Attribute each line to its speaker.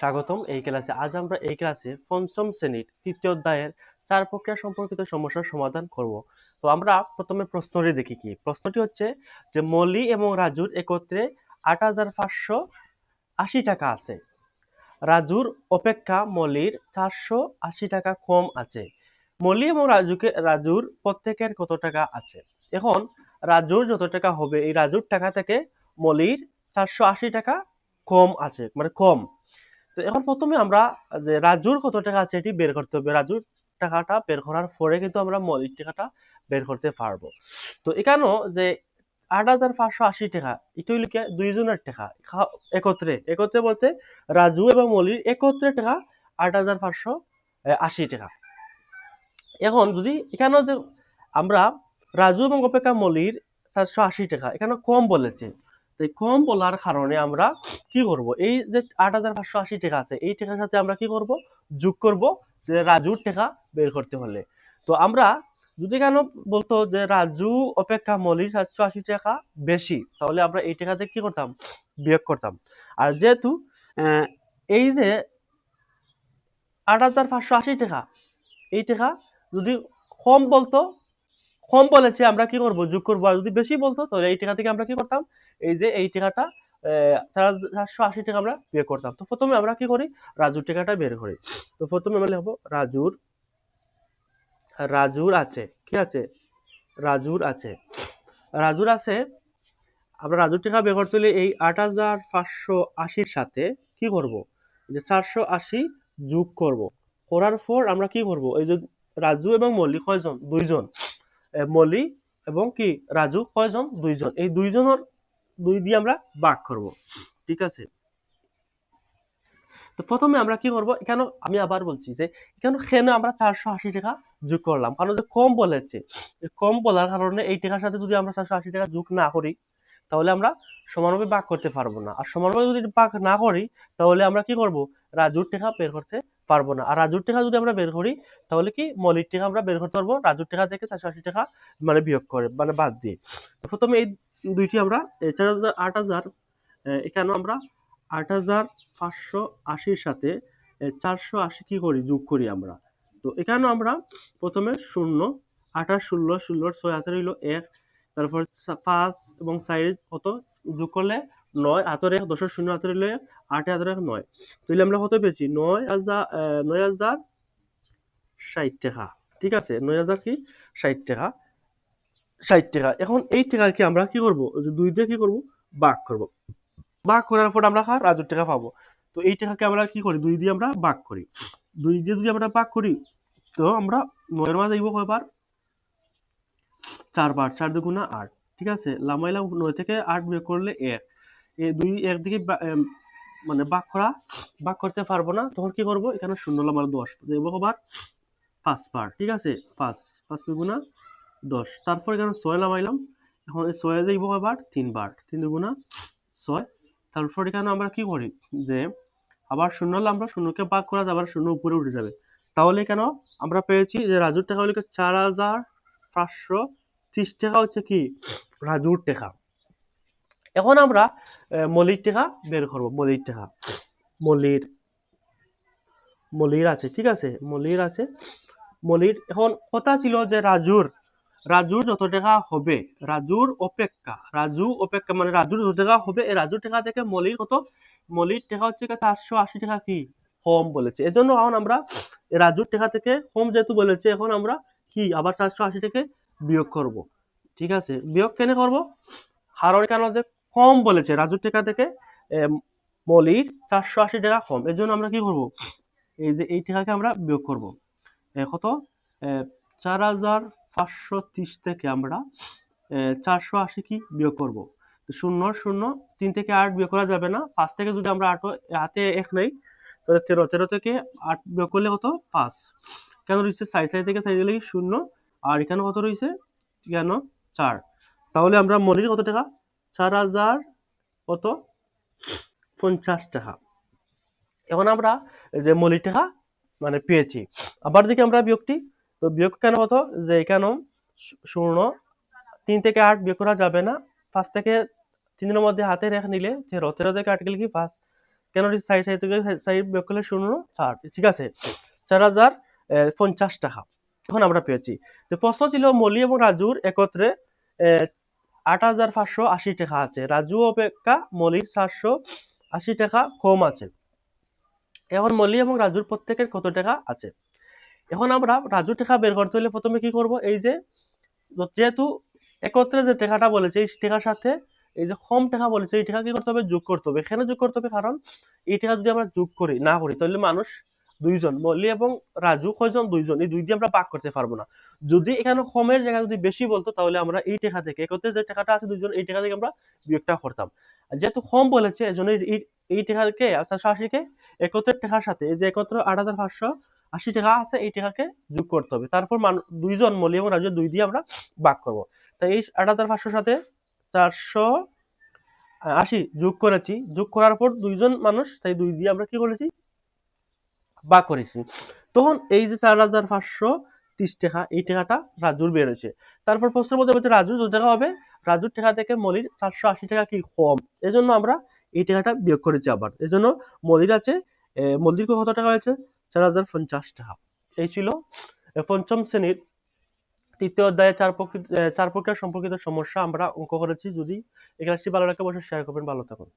Speaker 1: স্বাগতম এই ক্লাসে। আজ আমরা এই ক্লাসে পঞ্চম শ্রেণির তৃতীয় অধ্যায়ের চার প্রক্রিয়া সম্পর্কিত সমস্যার সমাধান করব। তো আমরা প্রথমে প্রশ্নটি দেখি কি? প্রশ্নটি হচ্ছে যে মলি এবং রাজুর একত্রে আট হাজার পাঁচশো আশি টাকা আছে। রাজুর অপেক্ষা মলির চারশো আশি টাকা কম আছে। মলি এবং রাজুকে, রাজুর প্রত্যেকের কত টাকা আছে? এখন রাজুর যত টাকা হবে, এই রাজুর টাকা থেকে মলির চারশো আশি টাকা কম আছে মানে কম। তো এখন প্রথমে আমরা যে রাজুর কত টাকা আছে এটি বের করতে হবে। রাজুর টাকাটা বের করার পরে কিন্তু আমরা মলির টাকাটা বের করতে পারব। তো এখানেও যে আট হাজার পাঁচশো আশি টাকা, এটা হইল দুইজনের টাকা। একত্রে একত্রে বলতে রাজু এবং মলির একত্রে টাকা আট হাজার পাঁচশো আশি টাকা। এখন যদি এখানেও যে আমরা রাজু এবং অপেক্ষা মলির চারশো আশি টাকা এখানে কম বলেছে। কম বলার কারণে আমরা কি করব? এই যে আট হাজার পাঁচশো আশি টাকা আছে, এই টাকার সাথে আমরা কি করব? যোগ করব যে রাজুর টাকা বের করতে হলে। তো আমরা যদি কেন বলতো যে রাজু অপেক্ষা মলির সাতশো আশি টাকা বেশি, তাহলে আমরা এই টাকাতে কি করতাম? বিয়োগ করতাম। আর যেহেতু এই যে আট হাজার পাঁচশো আশি টাকা, এই টাকা যদি কম বলতো কম বলেছে, আমরা কি করব? যোগ করব? আর যদি বেশি বলতো, তাহলে এই টাকা থেকে আমরা কি করতাম? এই যে এই টাকাটা চারশো আশি টাকা আমরা বের করতাম। তো প্রথমে আমরা কি করি? রাজুর টাকাটা বের করি। তো প্রথমে আমরা লিখব, রাজুর রাজুর আছে। কি আছে? রাজুর আছে। রাজুর আছে, আমরা রাজুর টাকা বের করতে হলে এই আট হাজার পাঁচশো আশির সাথে কি করব? যে চারশো আশি যোগ করব। করার পর আমরা কি করব? এই যে রাজু এবং মল্লিক কয়জন? দুইজন। এ, মল্লি এবং কি রাজু কয়জন? দুইজন। এই দুইজনের দুই দিয়ে আমরা ভাগ করব। ঠিক আছে? তো প্রথমে আমরা কি করব? এখানে আমি আবার বলছি যে এখানে কেন আমরা চারশো আশি টাকা যোগ করলাম। কারণ যে কম বলেছে কম বলার কারণে এই টাকার সাথে যদি আমরা চারশো আশি টাকা যোগ না করি তাহলে আমরা সমানভাবে ভাগ করতে পারব না। আর সমানভাবে যদি ভাগ না করি তাহলে আমরা কি করব? রাজুর টাকা বের করতে পারব না। আর রাজুর টাকা যদি আমরা বের করি, তাহলে কি মলির টাকা আমরা বের করতে পারব? রাজুর টাকা থেকে চারশো আশি টাকা মানে বিয়োগ করে মানে বাদ দিয়ে। প্রথমে এই দুইটি আমরা চার হাজার, আট হাজার এখানে আমরা আট হাজার পাঁচশো আশির সাথে চারশো আশি কি করি? যোগ করি আমরা। তো এখানে আমরা প্রথমে শূন্য, আঠাশ, ষোলো ষোলোর ছয় হাজার হইল এক, তারপর পাঁচ এবং সাইড কত? যোগ করলে নয় হাতের এক দশের শূন্য হাতের এক, আট হাতের এক নয়। তাহলে আমরা কত পেয়েছি? নয় হাজার নয় হাজার ষাট টাকা। ঠিক আছে? নয় হাজার কি? ষাট টাকা। ষাট টাকা। এখন এই টাকাকে আমরা কি করব? দুই দিয়ে কি করব? ভাগ করব। ভাগ করার পর আমরা কার? রাজুর টাকা পাবো। তো এই টাকাকে আমরা কি করি? দুই দিয়ে আমরা ভাগ করি। দুই দিয়ে যদি আমরা ভাগ করি তো আমরা নয়ের মাঝে দিব কয়বার? চারবার। চার দুগুণা আট। ঠিক আছে? লামাইলাম নয় থেকে আট বিয়োগ করলে এক। দুই এক দিকে বা- মানে ভাগ করা ভাগ করতে পারব না, তখন কি করব? এখানে শূন্য লামার দশ। দেবো কবার পাঁচ বার ঠিক আছে? পাঁচ পাঁচ দুগুণা দশ। তারপর এখানে ছয় লামাইলাম এখন এই ছয় যাইব কয়বার তিনবার তিন দুগুণা ছয়। তারপর এখানে আমরা কি করি? যে আবার শূন্য হলে আমরা শূন্যকে ভাগ করা যাবে শূন্য উপরে উঠে যাবে। তাহলে কেন আমরা পেয়েছি যে রাজুর টাকা হলে চার হাজার পাঁচশো ত্রিশ টাকা হচ্ছে কি? রাজুর টাকা। এখন আমরা মলির টাকা বের করব, মলির টাকা। মলির মলির আছে, ঠিক আছে? মলির আছে। মলির, এখন কথা ছিল যে রাজুর রাজুর যত টাকা হবে, রাজুর অপেক্ষা, রাজু অপেক্ষা মানে রাজুর যত টাকা হবে, এই রাজুর টাকা থেকে মলির কত? মলির টাকা হচ্ছে চারশো আশি টাকা কি? কম বলেছে। এজন্য এখন আমরা রাজুর টাকা থেকে কম যেহেতু বলেছে, এখন আমরা কি? আবার চারশো আশি থেকে বিয়োগ করব। ঠিক আছে? বিয়োগ কেন করব? কারণ কেন যে কম বলেছে। রাজুর টাকা থেকে মলির চারশো আশি টাকা কম। এর জন্য আমরা কি করব? এই যে, এই টাকাকে আমরা বিয়োগ করব। কত? চার হাজার পাঁচশো ত্রিশ থেকে আমরা চারশো আশি কি বিয়োগ করব? শূন্য শূন্য, তিন থেকে আট বিয়োগ করা যাবে না। পাঁচ থেকে যদি আমরা আট, হাতে এক নেই, তাহলে তেরো তেরো থেকে আট বিয়োগ করলে কত? পাঁচ। কেন রয়েছে? সাইড সাইড থেকে সাইড কি শূন্য? আর এখানে কত রয়েছে? কেন? চার। তাহলে আমরা মলির কত টাকা? চার হাজার কত? পঞ্চাশ টাকা। এখন আমরা যে মলির টাকা মানে পেয়েছি। আবার আমরা বিয়োগটি। তো বিয়োগ কেন যে শূন্য, তিন থেকে আট বিয়োগ করা যাবে না। পাঁচ থেকে মধ্যে হাতে রেখে নিলে তেরো। তেরো থেকে আট গেলে কি পাঁচ? কেন সাইড সাইড থেকে বিয়োগ করলে শূন্য? ঠিক আছে? চার হাজার পঞ্চাশ টাকা। এখন আমরা পেয়েছি। তো প্রশ্ন ছিল মলি এবং রাজুর একত্রে আট হাজার পাঁচশো আশি টাকা আছে। রাজু অপেক্ষা মলির চারশো আশি টাকা কম আছে। এখন মলি এবং রাজুর প্রত্যেকের কত টাকা আছে? এখন আমরা রাজুর টাকা বের করতে হলে প্রথমে কি করব? এই যে, যেহেতু একত্রে যে টাকাটা বলেছে, এই টাকার সাথে এই যে কম টাকা বলেছে, এই টাকা কি করতে হবে? যোগ করতে হবে। এখানে যোগ করতে হবে? কারণ এই টাকা যদি আমরা যোগ করি, না করি, তাহলে মানুষ দুইজন, মল্লি এবং রাজু, কয়জন? দুইজন। এই দুই দিয়ে আমরা ভাগ করতে পারব না। যদি এখানে কমের জায়গা যদি বেশি বলতো, তাহলে আমরা এই টাকা থেকে, একত্রে যে টাকাটা আছে দুইজন, এই টাকা থেকে আমরা বিয়োগটা করতাম। যেহেতু কম বলেছে এজন্য এই টাকাকে আশিকে একত্রের টাকার সাথে, এই যে একত্র আট হাজার পাঁচশো আশি টাকা আছে, এই টাকাকে যোগ করতে হবে। তারপর দুইজন মলি এবং রাজু দুই দিয়ে আমরা ভাগ করব। তাই এই আট হাজার পাঁচশোর সাথে চারশো আশি যোগ করেছি। যোগ করার পর দুইজন মানুষ, তাই দুই দিয়ে আমরা কি করেছি? ভাগ করেছি। তখন এই যে চার হাজার পাঁচশো ত্রিশ টাকা, এই টাকাটা রাজুর বেরোছে তারপর প্রশ্নের মধ্যে বলছে, রাজু, যত টাকা হবে? রাজুর টাকা থেকে মলির চারশো আশি টাকা কি কম? এজন্য আমরা এই টাকাটা বিয়োগ করেছি আবার। এজন্য মলির আছে মলির কত টাকা হয়েছে? চার হাজার পঞ্চাশ টাকা। এই ছিল পঞ্চম শ্রেণির তৃতীয় অধ্যায়ে চার প্রকৃতি চার প্রকার সম্পর্কিত সমস্যা আমরা অঙ্ক করেছি। যদি এই ক্লাসটি ভালো লাগে, অবশ্যই শেয়ার করবেন। ভালো থাকুন।